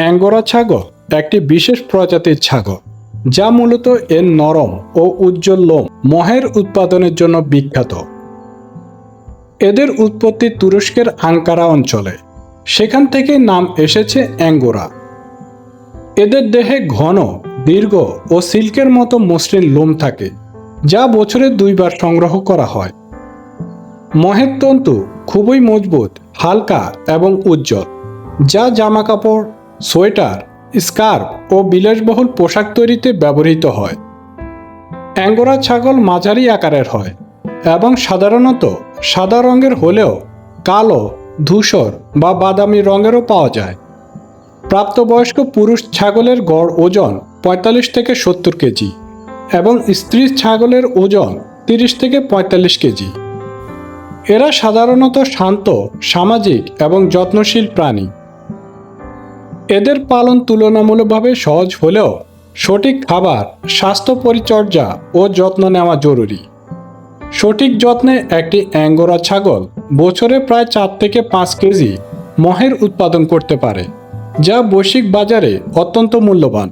Angora ছাগল একটি বিশেষ প্রজাতির ছাগল, যা মূলত এর নরম ও উজ্জ্বল লোম মহের উৎপাদনের জন্য বিখ্যাত। এদের উৎপত্তি তুরস্কের আঙ্কারা অঞ্চলে। সেখান থেকে নাম এসেছে অ্যাঙ্গোরা। এদের দেহে ঘন, দীর্ঘ ও সিল্কের মতো মসৃণ লোম থাকে, যা বছরে দুইবার সংগ্রহ করা হয়। মহের তন্তু খুবই মজবুত, হালকা এবং উজ্জ্বল, যা জামাকাপড় সোয়েটার, স্কার্ফ ও বিলাসবহুল পোশাক তৈরিতে ব্যবহৃত হয়। অ্যাঙ্গোরা ছাগল মাঝারি আকারের হয় এবং সাধারণত সাদা রঙের হলেও কালো, ধূসর বা বাদামি রঙেরও পাওয়া যায়। প্রাপ্তবয়স্ক পুরুষ ছাগলের গড় ওজন পঁয়তাল্লিশ থেকে সত্তর কেজি এবং স্ত্রী ছাগলের ওজন তিরিশ থেকে পঁয়তাল্লিশ কেজি। এরা সাধারণত শান্ত, সামাজিক এবং যত্নশীল প্রাণী। এদের পালন তুলনামূলকভাবে সহজ হলেও সঠিক খাবার, স্বাস্থ্য পরিচর্যা ও যত্ন নেওয়া জরুরি। সঠিক যত্নে একটি অ্যাঙ্গোরা ছাগল বছরে প্রায় চার থেকে পাঁচ কেজি মহের উৎপাদন করতে পারে, যা বৈশ্বিক বাজারে অত্যন্ত মূল্যবান।